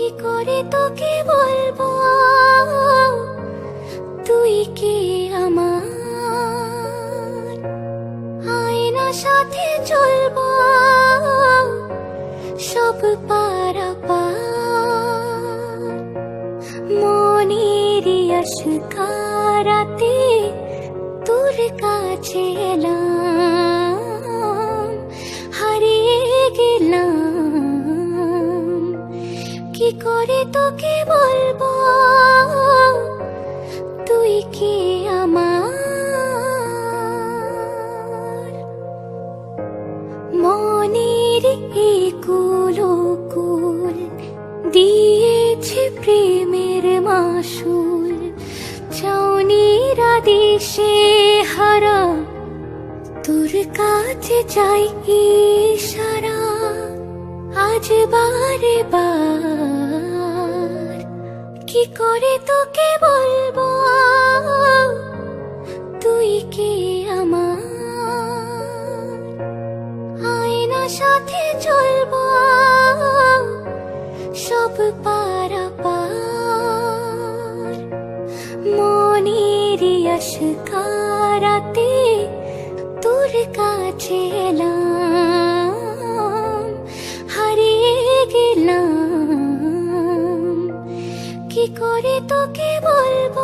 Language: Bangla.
কি করে তোকে বলব? তুই কি আমার? আয়না সাথে চলবো। সব পারা মনের আশকারাতে তোর কাছে এলাম। কি করে তোকে বলব? তুই কি আমার? মনের এই কুলো কুল দিয়েছে প্রেমের মাসুল। চাউনিরা দিশে হারা, তোর কাছে চাই ইশারা। আজ বারে বার, কি করে তোকে বলব? তুই কে আমার? আয়না সাথে চলবো, সব পারা পার মনের আশকারাতে তোর কাছে এলাম। কি করে তোকে বলব